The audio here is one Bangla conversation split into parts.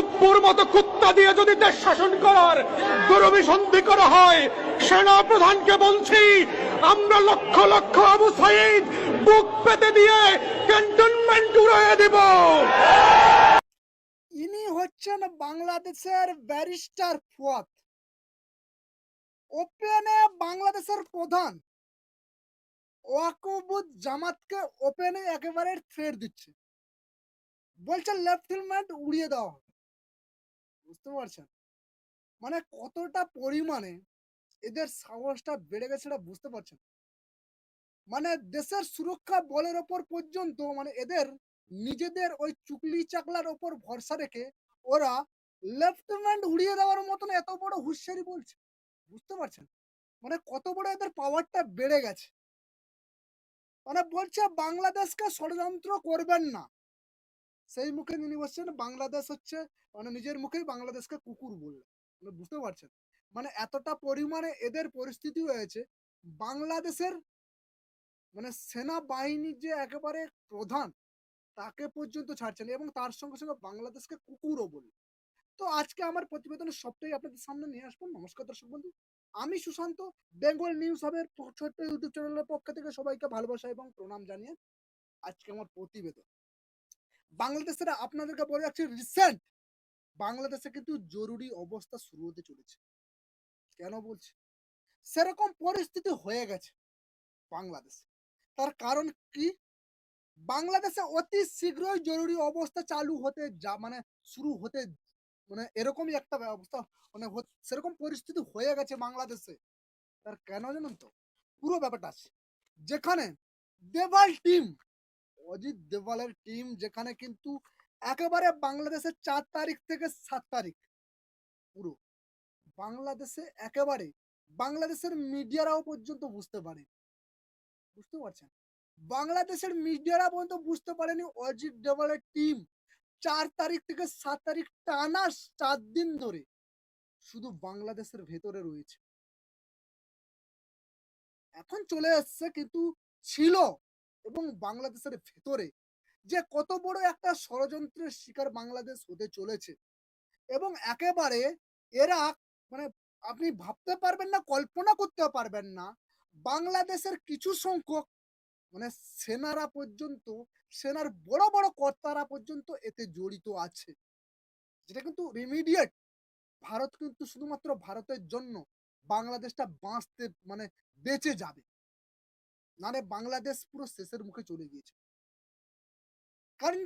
সুব্বুর মতো কুত্তা দিয়ে যদি দেশ শাসন করার দুরভিসন্ধি করা হয় সেনা প্রধানকে বলছি, আমরা লক্ষ লক্ষ আবু সাইদ বুক পেতে দিয়ে ক্যান্টনমেন্ট উড়িয়ে দেব। ইনি হচ্ছেন বাংলাদেশের ব্যারিস্টার ফুয়াদ। ওপেনে বাংলাদেশের প্রধান ওয়াকুবুদ জামাতকে ওপেনে একেবারে থ্রেড দিচ্ছে। বলছে লেফটেন্যান্ট উড়িয়ে দেওয়া হবে। বুঝতে পারছেন? মানে কতটা পরিমাণে এদের সাহসটা বেড়ে গেছে সেটা বুঝতে পারছেন? মানে দেশের সুরক্ষা বলের ওপর পর্যন্ত মানে এদের নিজেদের ওই চুকলি চাকলার ওপর ভরসা রেখে ওরা লেফটেন্যান্ট উড়িয়ে দেওয়ার মতন এত বড় হুঁশিয়ারি বলছে। বুঝতে পারছেন? মানে কত বড় এদের পাওয়ারটা বেড়ে গেছে। মানে বলছে বাংলাদেশকে ষড়যন্ত্র করবেন না। সেই মুখে তিনি বলছেন বাংলাদেশ হচ্ছে মানে নিজের মুখেই বাংলাদেশকে কুকুর বললেন। মানে বুঝতে পারছেন? মানে এতটা পরিমাণে এদের পরিস্থিতি হয়েছে, বাংলাদেশের মানে সেনাবাহিনীর যে একেবারে প্রধান, তাকে পর্যন্ত ছাড়ছেন এবং তার সঙ্গে সঙ্গে বাংলাদেশকে কুকুরও বলে তো আজকে আমার প্রতিবেদনের সবটাই আপনাদের সামনে নিয়ে আসব। নমস্কার দর্শক বন্ধু। আমি সুশান্ত, বেঙ্গল নিউজ হাবের ছোট্ট ইউটিউব চ্যানেলের পক্ষ থেকে সবাইকে ভালোবাসা এবং প্রণাম জানিয়ে আজকে আমার প্রতিবেদন। বাংলাদেশের আপনাদেরকে বলে যাচ্ছি রিসেন্ট বাংলাদেশে কিন্তু জরুরি অবস্থা শুরু হতে চলেছে। কেন বলছি? সেরকম পরিস্থিতি হয়ে গেছে বাংলাদেশে। তার কারণ কি? বাংলাদেশে অতি শীঘ্রই জরুরি অবস্থা চালু হতে যা মানে শুরু হতে মানে এরকমই একটা অবস্থা মানে সেরকম পরিস্থিতি হয়ে গেছে বাংলাদেশে। তার কেন জানেন তো? পুরো ব্যাপারটা আছে। যেখানে দেবাল টিম অজিত দেওয়ালের টিম যেখানে কিন্তু একেবারে বাংলাদেশের চার তারিখ থেকে সাত তারিখ পুরো। বাংলাদেশে একেবারে, বাংলাদেশের মিডিয়ারাও পর্যন্ত বুঝতে পারে বুঝতে পারছেন? বাংলাদেশের মিডিয়ারা পর্যন্ত বুঝতে পারেনি অজিত ডোভালের টিম চার তারিখ থেকে সাত তারিখ টানা চার দিন ধরে শুধু বাংলাদেশের ভেতরে রয়েছে। এখন চলে আসছে কিন্তু ছিল এবং বাংলাদেশের ভেতরে যে কত বড় একটা ষড়যন্ত্রের শিকার বাংলাদেশ হতে চলেছে। এবং একেবারে এরা মানে আপনি ভাবতে পারবেন না, কল্পনা করতে পারবেন না, বাংলাদেশের কিছু সংখ্যক মানে সেনারা পর্যন্ত, সেনার বড় বড় কর্তারা পর্যন্ত এতে জড়িত আছে। যেটা কিন্তু ইমিডিয়েট ভারত কিন্তু শুধুমাত্র ভারতের জন্য বাংলাদেশটা বাঁচতে মানে বেঁচে যাবে। মানে বাংলাদেশ পুরো শেষের মুখে চলে গিয়েছে। কারণ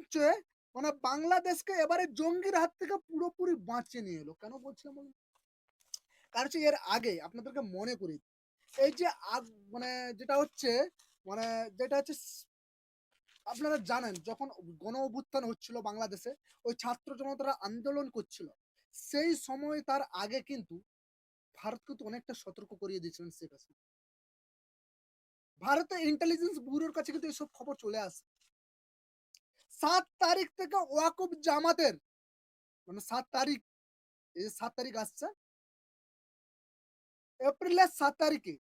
মানে বাংলাদেশকে এবারে জঙ্গির হাত থেকে পুরোপুরি বাঁচিয়ে নিয়ে এলো। কেন বলছিলাম বলুন? কারণ হচ্ছে এর আগে আপনাদেরকে মনে করি, এই যে মানে যেটা হচ্ছে মানে যেটা হচ্ছে আপনারা জানেন যখন গণ অভ্যুত্থান হচ্ছিল বাংলাদেশে, ওই ছাত্র জনতারা আন্দোলন করছিল। সেই সময় তার আগে কিন্তু ভারত কিন্তু অনেকটা সতর্ক করিয়ে দিয়েছিলেন শেখ হাসিনা। ভারতের ইন্টেলিজেন্স ব্যুরোর কাছে কিন্তু এসব খবর চলে আসে। সাত তারিখ থেকে ওয়াকুব জামাতের মানে সাত তারিখ, এই সাত তারিখ আসছে, এপ্রিলের সাত তারিখে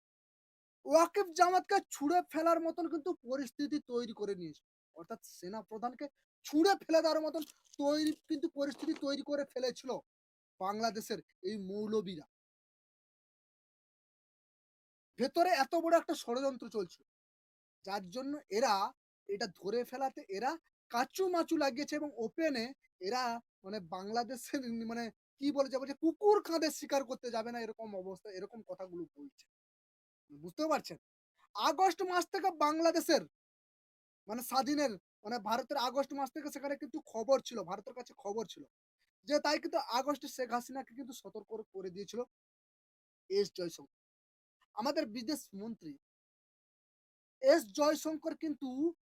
ওয়াকিব জামাতকে ছুঁড়ে ফেলার মতন কিন্তু পরিস্থিতি তৈরি করে নিয়েছে। অর্থাৎ সেনা প্রধানকে ছুঁড়ে ফেলে দেওয়ার মতন তৈরি, কিন্তু পরিস্থিতি তৈরি করে ফেলেছিল বাংলাদেশের এই মৌলবীরা। ভেতরে এত বড় একটা ষড়যন্ত্র চলছে যার জন্য এরা এটা ধরে ফেলাতে, এরা কাচু মাচু লাগিয়েছে এবং ওপেনে এরা মানে বাংলাদেশের মানে কি বলে যাব যে কুকুর কাঁধে শিকার করতে যাবে না এরকম অবস্থা, এরকম কথাগুলো বলছে। বুঝতে পারছেন? আগস্ট মাস থেকে বাংলাদেশের মানে স্বাধীনের মানে ভারতের আগস্ট মাস থেকে সেখানে কিন্তু খবর ছিল, ভারতের কাছে খবর ছিল যে তাই কিন্তু আগস্টে শেখ হাসিনাকে কিন্তু সতর্ক করে দিয়েছিল। এস জয়শঙ্কর। আমাদের বিদেশ মন্ত্রী। এস জয়শঙ্কর কিন্তু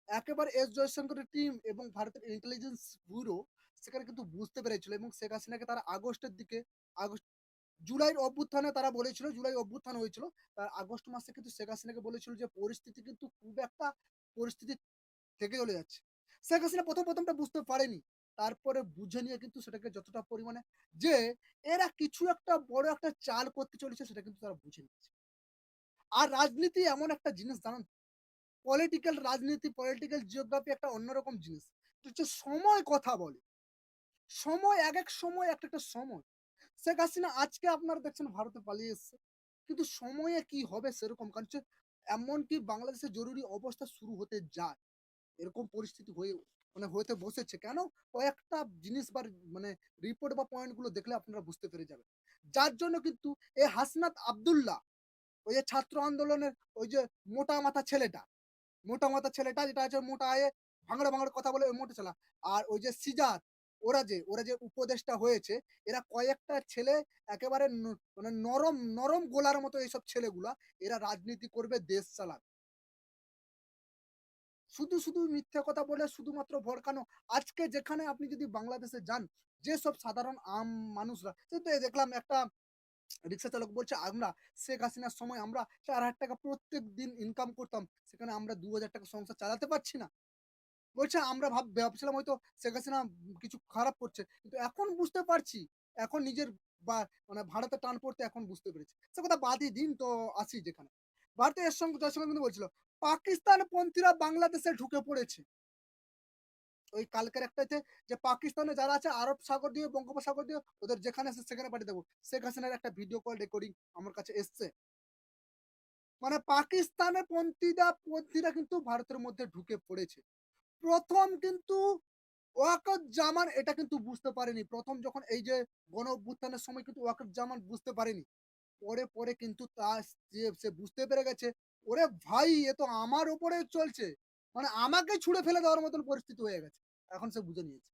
একেবারে এস জয়শঙ্করের টিম এবং ভারতের ইন্টেলিজেন্স ব্যুরো সেখানে কিন্তু বুঝতে পেরেছিল এবং শেখ হাসিনাকে তারা আগস্টের দিকে আগস্ট, জুলাইয়ের অভ্যুত্থানে তারা বলেছিল জুলাই অভ্যুত্থান হয়েছিল, তার আগস্ট মাসে কিন্তু শেখ হাসিনাকে বলেছিল যে পরিস্থিতি কিন্তু খুব একটা পরিস্থিতি থেকে চলে যাচ্ছে। শেখ হাসিনা প্রথম প্রথমটা বুঝতে পারেনি, তারপরে বুঝে নিয়ে কিন্তু সেটাকে যতটা পরিমাণে যে এরা কিছু একটা বড় একটা চাল করতে চলেছে সেটা কিন্তু তারা বুঝে নিচ্ছে। আর রাজনীতি এমন একটা জিনিস, জানেন? পলিটিক্যাল রাজনীতি পলিটিক্যাল জিওগ্রাফি একটা অন্যরকম জিনিস। হচ্ছে সময় কথা বলে। সময় এক এক সময় একটা একটা সময়। শেখ হাসিনা আজকে আপনারা দেখছেন ভারতে পালিয়ে এসছে। কিন্তু সময়ে কি হবে সেরকম? কারণ এমনকি বাংলাদেশে জরুরি অবস্থা শুরু হতে যায়। এরকম পরিস্থিতি হয়ে মানে হতে বসেছে। কেন? কয়েকটা জিনিস বা মানে রিপোর্ট বা পয়েন্টগুলো দেখলে আপনারা বুঝতে পেরে যাবেন। যার জন্য কিন্তু এ হাসনাত আব্দুল্লাহ ওই যে ছাত্র আন্দোলনের ওই যে মোটা মাথা ছেলেটা, মোটা মাথা ছেলেটা যেটা আছে মোটা আয়ে ভাঙড়ে ভাঙড়ে কথা বলে ওই মোটা ছেলে। আর ওই যে সিজাত ওরা যে ওরা যে উপদেশটা হয়েছে, এরা কয়েকটা ছেলে একেবারে মানে নরম নরম গোলার মতো এইসব ছেলেগুলা, এরা রাজনীতি করবে দেশ চালাবে। শুধু শুধু মিথ্যে কথা বলে শুধুমাত্র ভড়কানো আজকে যেখানে আপনি যদি বাংলাদেশে যান, যেসব সাধারণ আম মানুষরা দেখলাম একটা রিক্সা চালক বলছে, আমরা শেখ হাসিনার সময় আমরা চার হাজার টাকা প্রত্যেক দিন ইনকাম করতাম, সেখানে আমরা দু হাজার টাকা সংসার চালাতে পারছি না। বলছে, আমরা ভাব, ভাবছিলাম হয়তো শেখ হাসিনা কিছু খারাপ করছে, কিন্তু এখন বুঝতে পারছি, এখন নিজের বা মানে ভারতে টান পড়তে এখন বুঝতে পেরেছি। সে কথা বাদই দিন তো আসি যেখানে। ভারতে এর সঙ্গে কিন্তু বলছিল পাকিস্তান পন্থীরা বাংলাদেশে ঢুকে পড়েছে। ওই কালকের একটাতে যে পাকিস্তানে যারা আছে আরব সাগর দিয়ে, বঙ্গোপসাগর দিয়ে, ওদের যেখানে আছে সেখানে পাঠিয়ে দেবো। শেখ হাসিনার একটা ভিডিও কল রেকর্ডিং আমার কাছে এসছে। মানে পাকিস্তানের পন্থীরা পন্থীরা কিন্তু ভারতের মধ্যে ঢুকে পড়েছে। প্রথম কিন্তু ওয়াকত জামান এটা কিন্তু বুঝতে পারেনি। প্রথম যখন এই যে গণ অভ্যুত্থানের সময় কিন্তু ওয়াকত জামান বুঝতে পারেনি। পরে পরে কিন্তু তা সে বুঝতে পেরে গেছে। ওরে ভাই, এ তো আমার ওপরে চলছে। মানে আমাকে ছুড়ে ফেলে দেওয়ার মতন পরিস্থিতি হয়ে গেছে। এখন সে বুঝে নিয়েছে।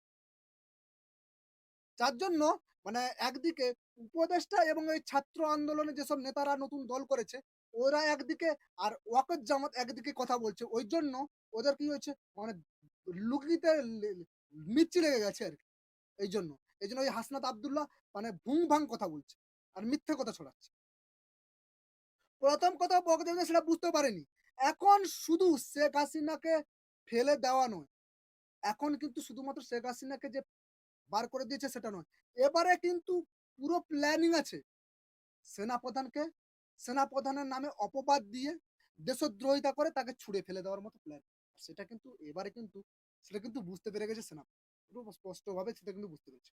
যার জন্য মানে একদিকে উপদেষ্টা এবং এই ছাত্র আন্দোলনে যেসব নেতারা নতুন দল করেছে, ওরা একদিকে আর ওয়াকত জামাত একদিকে কথা বলছে। ওই জন্য ওদের কি হয়েছে? মানে লুকিতে মিচ্ছি লেগে গেছে আর এই জন্য। এই জন্য ওই হাসনাত আবদুল্লাহ মানে ভুং ভাং কথা বলছে। আর মিথ্যে কথা ছড়াচ্ছে। প্রথম কথা বকদেব সেটা বুঝতে পারেনি। এখন শুধু শেখ হাসিনাকে ফেলে দেওয়া নয়, এখন কিন্তু শুধুমাত্র শেখ হাসিনাকে যে বার করে দিয়েছে সেটা নয়, এবারে কিন্তু পুরো প্ল্যানিং আছে, সেনাপ্রধানকে, সেনাপ্রধানের নামে অপবাদ দিয়ে দেশদ্রোহিতা করে তাকে ছুড়ে ফেলে দেওয়ার মতো প্ল্যান সেটা কিন্তু এবারে কিন্তু, সেটা কিন্তু বুঝতে পেরে গেছে সেনা, পুরো স্পষ্টভাবে সেটা কিন্তু বুঝতে পেরেছে।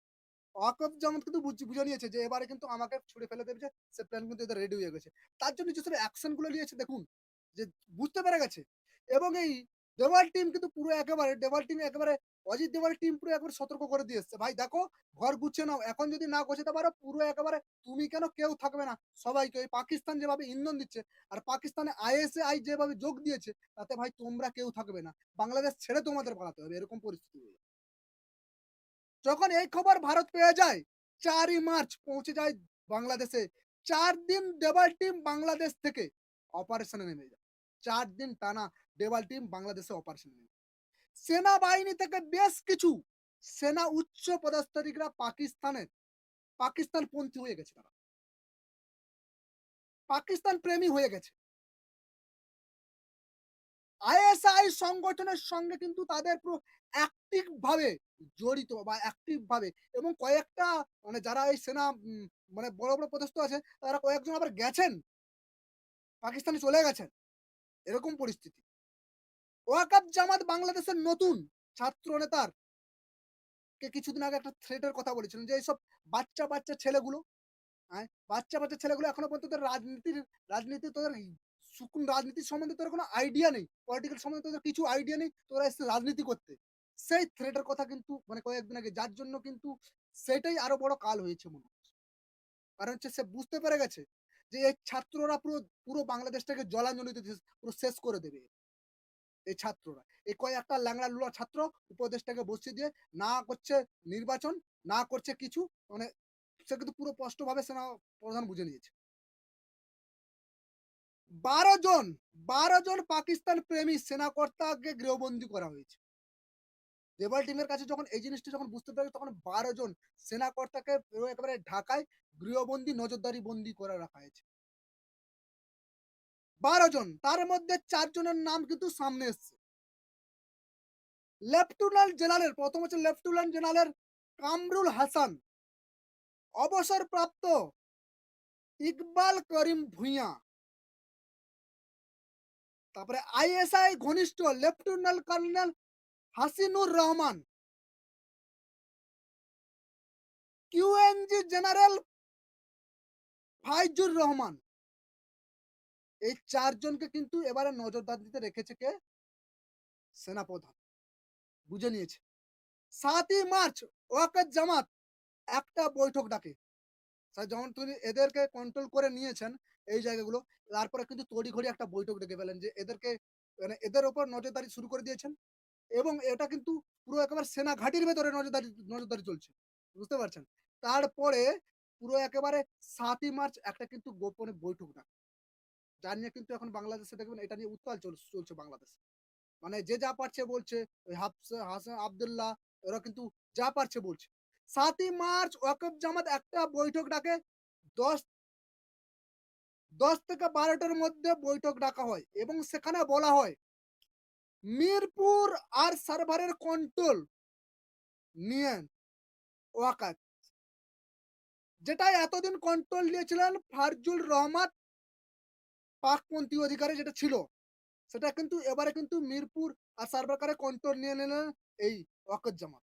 ওয়াকফ যেমন কিন্তু বুঝ- নিয়েছে যে এবারে কিন্তু আমাকে ছুড়ে ফেলে দেবে সে প্ল্যান কিন্তু এদের রেডি হয়ে গেছে, তার জন্য যেসব অ্যাকশনগুলো নিয়েছে দেখুন যে বুঝতে পেরে গেছে। এবং এই দেওয়াল টিম কিন্তু পুরো একেবারে, দেওয়াল টিম একেবারে, অজিত দেওয়াল টিম পুরো একবার সতর্ক করে দিয়ে এসছে। ভাই দেখো, ঘর গুছিয়ে নাও। এখন যদি না গোছাতে পারো, পুরো একেবারে তুমি কেন কেউ থাকবে না? সবাইকে ওই পাকিস্তান যেভাবে ইন্ধন দিচ্ছে আর পাকিস্তানে আইএসআই যেভাবে যোগ দিয়েছে, তাতে ভাই তোমরা কেউ থাকবে না। বাংলাদেশ ছেড়ে তোমাদের পালাতে হবে, এরকম পরিস্থিতি। যখন এই খবর ভারত পেয়ে যায়, চারই মার্চ পৌঁছে যায় বাংলাদেশে। চার দিন দেওয়াল টিম বাংলাদেশ থেকে অপারেশনে নেমে যায়। চার দিন টানা দেওয়াল টিম বাংলাদেশে অপারেশনে। সেনাবাহিনী থেকে বেশ কিছু সেনা উচ্চ পদাধিকারীরা পাকিস্তানের পাকিস্তান পন্থী হয়ে গেছে তারা। পাকিস্তান প্রেমী হয়ে গেছে। আইএসআই সংগঠনের সঙ্গে কিন্তু তাদের পুরো অ্যাক্টিভ ভাবে জড়িত বা অ্যাক্টিভ ভাবে এবং কয়েকটা মানে যারা এই সেনা মানে বড় বড় পদস্থ আছে, তারা কয়েকজন আবার গেছেন। পাকিস্তানে চলে গেছেন। এরকম পরিস্থিতি। ওয়াকাব জামাত বাংলাদেশের নতুন ছাত্র নেতার কে কিছুদিন আগে একটা থ্রেটের কথা বলেছিলেন যে এইসব বাচ্চা বাচ্চা ছেলেগুলো হ্যাঁ বাচ্চা বাচ্চা ছেলেগুলো এখনও পর্যন্ত তোদের রাজনীতির, রাজনীতি তোদের সুকুন রাজনীতির সম্বন্ধে তোদের কোনো আইডিয়া নেই পলিটিক্যাল সম্বন্ধে তোদের কিছু আইডিয়া নেই, তোরা এসে রাজনীতি করতে। সেই থ্রেটের কথা কিন্তু মানে কয়েকদিন আগে, যার জন্য কিন্তু সেটাই আরও বড় কাল হয়েছে মনে হচ্ছে। কারণ হচ্ছে সে বুঝতে পেরে গেছে যে এই ছাত্ররা পুরো পুরো বাংলাদেশটাকে জলাঞ্জলিত পুরো শেষ করে দেবে। এই ছাত্ররা। এই কয়েকটা ল্যাংড়া লুলা ছাত্র উপদেশটাকে বসিয়ে দিয়ে না করছে নির্বাচন, না করছে কিছু মানে সে কিন্তু পুরো স্পষ্টভাবে সেনা প্রধান বুঝে নিয়েছে। বারো জন বারো জন পাকিস্তান প্রেমী সেনাকর্তাকে গৃহবন্দী করা হয়েছে। দেবাল টিমের কাছে যখন এই জিনিসটা যখন বুঝতে পারে তখন বারো জন সেনাকর্তাকে একেবারে ঢাকায় গৃহবন্দী, নজরদারি বন্দি করে রাখা হয়েছে। বারো জন, তার মধ্যে চার জনের নাম কিন্তু সামনে এসছে। লেফটেন্যান্ট জেনারেল, প্রথম হচ্ছে লেফটেন্যান্ট জেনারেল কামরুল হাসান, অবসরপ্রাপ্ত ইকবাল করিম ভুঁইয়া। তারপরে আইএসআই ঘনিষ্ঠ, lieutenant colonel Hasinur Rahman QMG general Faizur Rahman এই চারজনকে কিন্তু এবারে নজরদারিতে রেখেছে কে? সেনাপ্রধান। বুঝে নিয়েছে। সাতই মার্চ, ওয়াকাত জামাত একটা বৈঠক ডাকে। যখন তিনি এদেরকে কন্ট্রোল করে নিয়েছেন এই জায়গাগুলো, তারপরে কিন্তু তড়িঘড়ি একটা বৈঠক ডেকে ফেলেন যে এদেরকে মানে এদের ওপর নজরদারি শুরু করে দিয়েছেন। এবং এটা কিন্তু পুরো একেবারে সেনা ঘাটির ভেতরে নজরদারি নজরদারি চলছে। বুঝতে পারছেন? তারপরে পুরো একেবারে সাতই মার্চ একটা কিন্তু গোপনে বৈঠক ডাকে। যা নিয়ে কিন্তু এখন বাংলাদেশে দেখবেন এটা নিয়ে উত্তাল চল- চলছে বাংলাদেশে। মানে যে যা পারছে বলছে, ওই হাফস- হাসান আবদুল্লাহ ওরা কিন্তু যা পারছে বলছে। সাতই মার্চ ওয়াকফ জামাত একটা বৈঠক ডাকে, দশ দশ থেকে বারোটার মধ্যে বৈঠক ডাকা হয় এবং সেখানে বলা হয় মিরপুর আর সার্ভারের কন্ট্রোল নিয়ে ওয়াকাত। যেটা এতদিন কন্ট্রোল নিয়েছিলেন ফারজুল রহমান, পাকপন্থী অধিকারে যেটা ছিল, সেটা কিন্তু এবারে কিন্তু মিরপুর আর সার্ভারকারে কন্ট্রোল নিয়ে নিলেন এই ওয়াকত জামাত।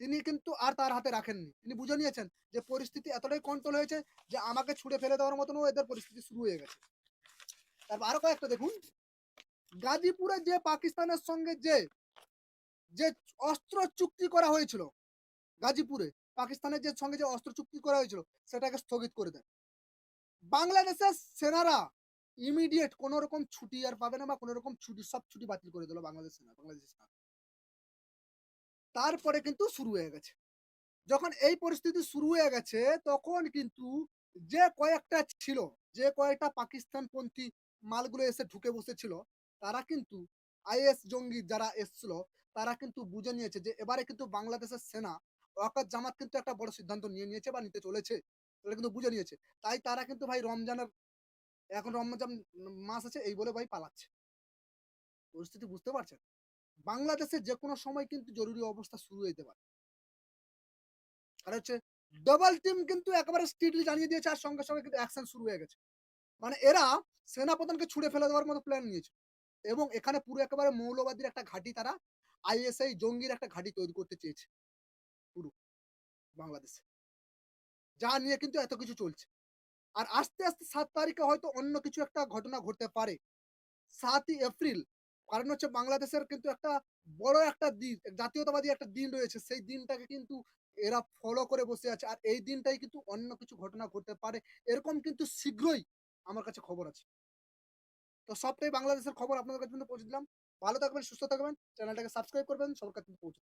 তিনি কিন্তু আর তার হাতে রাখেননি। তিনি বুঝে নিয়েছেন যে পরিস্থিতি এতটাই কন্ট্রোল হয়েছে যে আমাকে ছুড়ে ফেলে দেওয়ার মতনও এদের পরিস্থিতি শুরু হয়ে গেছে। তারপর আরও কয়েকটা দেখুন। গাজীপুরে যে পাকিস্তানের সঙ্গে যে যে অস্ত্র চুক্তি করা হয়েছিল, গাজীপুরে, পাকিস্তানের যে সঙ্গে যে অস্ত্র চুক্তি করা হয়েছিল, সেটাকে স্থগিত করে দেয়। বাংলাদেশের সেনারা ইমিডিয়েট কোন রকম ছুটি আর পাবে না বা কোন রকম ছুটি, সব ছুটি বাতিল করে দিল বাংলাদেশ সেনা বাংলাদেশের সেনা। তারপরে কিন্তু শুরু হয়ে গেছে। যখন এই পরিস্থিতি শুরু হয়ে গেছে, তখন কিন্তু যে কয়েকটা ছিল, যে কয়েকটা পাকিস্তানপন্থী মালগুলো এসে ঢুকে বসেছিল তারা কিন্তু আইএস জঙ্গি যারা এসছিল, তারা কিন্তু বুঝে নিয়েছে যে এবারে কিন্তু বাংলাদেশের সেনা, ওয়াকাত জামাত কিন্তু একটা বড় সিদ্ধান্ত নিয়ে নিয়েছে বা নিতে চলেছে। তারা কিন্তু বুঝে নিয়েছে। তাই তারা কিন্তু ভাই রমজানের, এখন রমজান মাস আছে, এই বলে ভাই পালাচ্ছে। পরিস্থিতি বুঝতে পারছেন? বাংলাদেশে যে কোনো সময় কিন্তু জরুরি অবস্থা শুরু হতে পারে। আর হচ্ছে ডবল টিম কিন্তু একেবারে স্ট্রিটলি জানিয়ে দিয়েছে, আর সঙ্গে সঙ্গে কিন্তু অ্যাকশন শুরু হয়ে গেছে। মানে এরা সেনাপ্রধানকে ছুড়ে ফেলে দেওয়ার মতো প্ল্যান নিয়েছে। এবং এখানে পুরো একেবারে মৌলবাদীর একটা ঘাঁটি তারা আইএসআই জঙ্গির একটা ঘাঁটি তৈরি করতে চেয়েছে, পুরো বাংলাদেশে। যা নিয়ে কিন্তু এত কিছু চলছে। আর আস্তে আস্তে সাত তারিখে হয়তো অন্য কিছু একটা ঘটনা ঘটতে পারে। সাতই এপ্রিল, কারণ হচ্ছে বাংলাদেশের কিন্তু একটা বড় একটা দিন, জাতীয়তাবাদী একটা দিন রয়েছে। সেই দিনটাকে কিন্তু এরা ফলো করে বসে আছে। আর এই দিনটাই কিন্তু অন্য কিছু ঘটনা ঘটতে পারে। এরকম কিন্তু শীঘ্রই আমার কাছে খবর আছে। তো সবটাই বাংলাদেশের খবর আপনাদের কাছে পৌঁছে দিলাম। ভালো থাকবেন, সুস্থ থাকবেন, চ্যানেলটাকে সাবস্ক্রাইব করবেন, সবার কাছে পৌঁছে